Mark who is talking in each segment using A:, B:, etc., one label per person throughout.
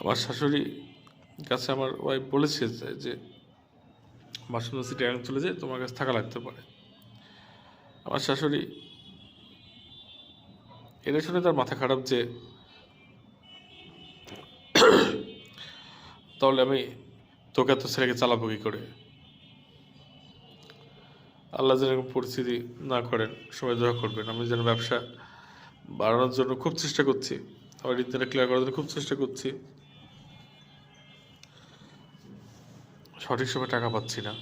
A: আমার শাশুড়ি কাছে আমার ওয়াইফ বলেছে যে- বাসন্তী সিটি চলে যে তোমার কাছে থাকা লাগতে পারে। আমার শাশুড়ি এটা শুনে তার মাথা খারাপ যে, তাহলে আমি তোকে এত ছেলেকে চালাবো কি করে? আল্লাহ যেন পরিস্থিতি না করেন, সবাই দোয়া করবেন। আমি যেন ব্যবসা বাড়ানোর জন্য খুব চেষ্টা করছি, আমার ঋণটা ক্লিয়ার করার জন্য খুব চেষ্টা করছি। সঠিক সময় টাকা পাচ্ছি না।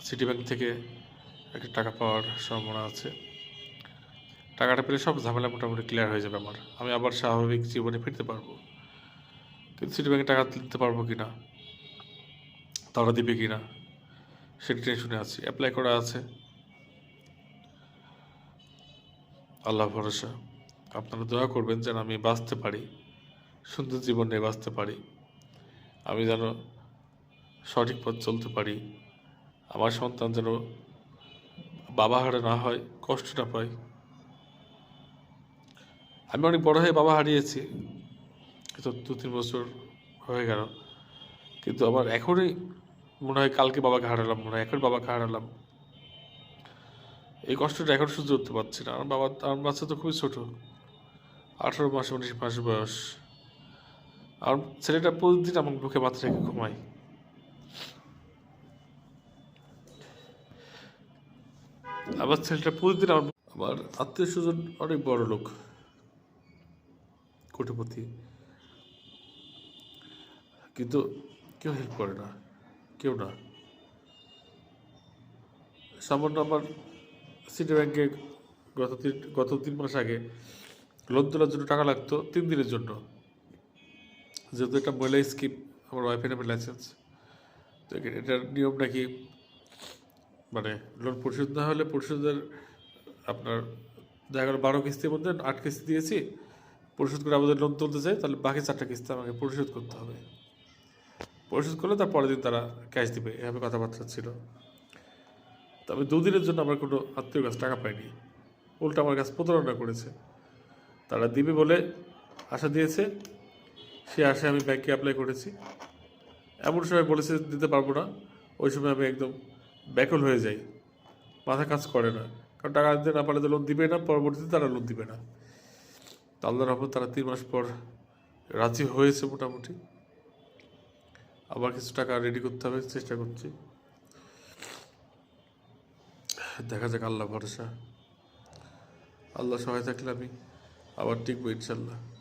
A: সিটি ব্যাংক থেকে একটা টাকা পাওয়ার সম্ভাবনা আছে। টাকাটা পেলে সব ঝামেলা মোটামুটি ক্লিয়ার হয়ে যাবে আমার। আমি আবার স্বাভাবিক জীবনে ফিরতে পারব। কিন্তু সিটি ব্যাংকে টাকা দিতে পারব কি না তারা দিবে কি না সেটা টেনশনে আছি। অ্যাপ্লাই করা আছে। আল্লাহ ভরসা। আপনারা দোয়া করবেন যেন আমি বাঁচতে পারি। সুন্দর জীবন বাঁচতে পারি। আমি যেন সঠিক পথ চলতে পারি। আমার সন্তান যেন বাবা হারে না হয়, কষ্ট না পায়। আমি অনেক বড় হয়ে বাবা হারিয়েছি তো দু তিন বছর হয়ে গেল। কিন্তু আমার এখনই মনে হয় কালকে বাবাকে হারালাম, মনে হয় এখন বাবাকে হারালাম। এই কষ্টটা এখন সহ্য করতে পারছি না। আমার বাবা, আমার বাচ্চা তো খুবই ছোট, আঠারো মাস, উনিশ মাস বয়স। আর ছেলেটা প্রতিদিন আমার বুকে মাথা রেখে ঘুমায়। ছেলেটা প্রতিদিন আত্মীয় স্বজন অনেক বড় লোক, কোটিপতি। কিন্তু কেউ হেল্প করে না, কেউ না। সামান্য আমার সিটি ব্যাংকে গত তিন গত তিন মাস আগে লোন তোলার জন্য টাকা লাগতো তিন দিনের জন্য। যেহেতু একটা মহিলা স্কিম আমার ওয়াইফের নামে লাইসেন্স তো এটার নিয়ম নাকি মানে লোন পরিশোধ না হলে পরিশোধের আপনার দেখা গেলো বারো কিস্তির মধ্যে আট কিস্তি দিয়েছি, পরিশোধ করে আমাদের লোন তুলতে চাই, তাহলে বাকি চারটা কিস্তি আমাকে পরিশোধ করতে হবে। পরিশোধ করলে তার পরের দিন তারা ক্যাশ দিবে, এভাবে কথাবার্তা ছিল। তবে দুদিনের জন্য আমার কোনো আত্মীয় কাছে টাকা পাইনি, উল্টা আমার কাছে প্রতারণা করেছে। তারা দিবে বলে আশা দিয়েছে, সে আশায় আমি ব্যাংকে অ্যাপ্লাই করেছি। এমন সময় বলেছে, দিতে পারব না, ওই সময় আমি একদম ব্যাকল হয়ে যায়। মাথা কাজ করে না। কারণ টাকা দিতে না পারলে তো লোন দিবে না, পরবর্তীতে তারা লোন দিবে না। তো আল্লাহ রহমত তারা তিন মাস পর রাজি হয়েছে মোটামুটি। আবার কিছু টাকা রেডি করতে হবে, চেষ্টা করছি। দেখা যাক, আল্লাহ ভরসা। আল্লাহ সহায় থাকলে আমি আবার টিকবো ইনশাল্লাহ